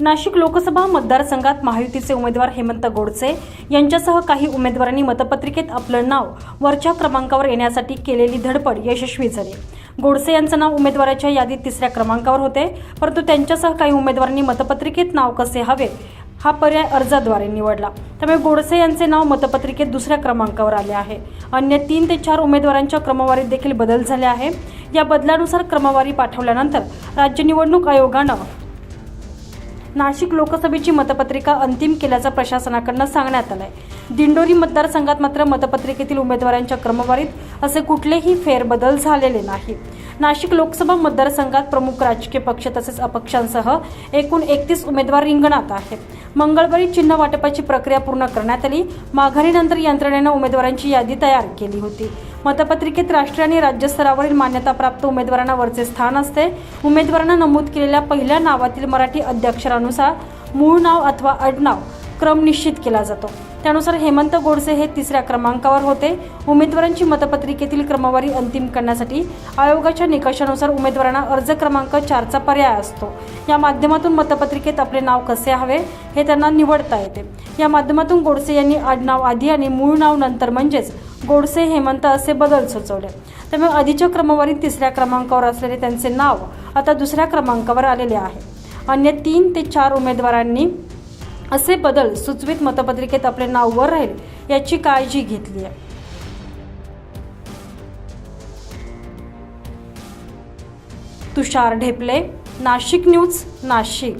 नाशिक लोकसभा मतदारसंघात महायुतीचे उमेदवार हेमंत गोडसे यांच्यासह काही उमेदवारांनी मतपत्रिकेत आपलं नाव वरच्या क्रमांकावर येण्यासाठी केलेली धडपड यशस्वी झाली. गोडसे यांचं नाव उमेदवाराच्या यादीत तिसऱ्या क्रमांकावर होते परंतु त्यांच्यासह काही उमेदवारांनी मतपत्रिकेत नाव कसे हवे हा पर्याय अर्जाद्वारे निवडला. त्यामुळे गोडसे यांचे नाव मतपत्रिकेत दुसऱ्या क्रमांकावर आले आहे. अन्य तीन ते चार उमेदवारांच्या क्रमवारीत देखील बदल झाले आहे. या बदलानुसार क्रमवारी पाठवल्यानंतर राज्य निवडणूक आयोगानं नाशिक लोकसभेची मतपत्रिका अंतिम केल्याचं प्रशासनाकडनं सांगण्यात आलंय. दिंडोरी मतदारसंघात मात्र मतपत्रिकेतील उमेदवारांच्या क्रमवारीत असे कुठलेही फेरबदल झालेले नाही. नाशिक लोकसभा मतदारसंघात प्रमुख राजकीय पक्ष तसेच अपक्षांसह एकूण एकतीस उमेदवार रिंगणात आहेत. मंगळवारी चिन्ह वाटपाची प्रक्रिया पूर्ण करण्यात आली. माघारीनंतर यंत्रणेनं उमेदवारांची यादी तयार केली होती. मतपत्रिकेत राष्ट्रीय आणि राज्यस्तरावरील मान्यताप्राप्त उमेदवारांना वरचे स्थान असते. उमेदवारांना नमूद केलेल्या पहिल्या नावातील मराठी अध्यक्षरानुसार मूळ नाव अथवा आडनाव क्रम निश्चित केला जातो. त्यानुसार हेमंत गोडसे हे तिसऱ्या क्रमांकावर होते. उमेदवारांची मतपत्रिकेतील क्रमवारी अंतिम करण्यासाठी आयोगाच्या निकषानुसार उमेदवारांना अर्ज क्रमांक चारचा पर्याय असतो. या माध्यमातून मतपत्रिकेत आपले नाव कसे हवे हे त्यांना निवडता येते. या माध्यमातून गोडसे यांनी आडनाव आधी आणि मूळ नाव नंतर म्हणजेच गोडसे हेमंत असे बदल सुचवले. त्यामुळे आधीच्या क्रमवारीत तिसऱ्या क्रमांकावर असलेले त्यांचे नाव आता दुसऱ्या क्रमांकावर आलेले आहे. अन्य तीन ते चार उमेदवारांनी असे बदल सुचवित मतपत्रिकेत आपले नाव वर राहील याची काळजी घेतली आहे. तुषार ढेपले नाशिक न्यूज नाशिक.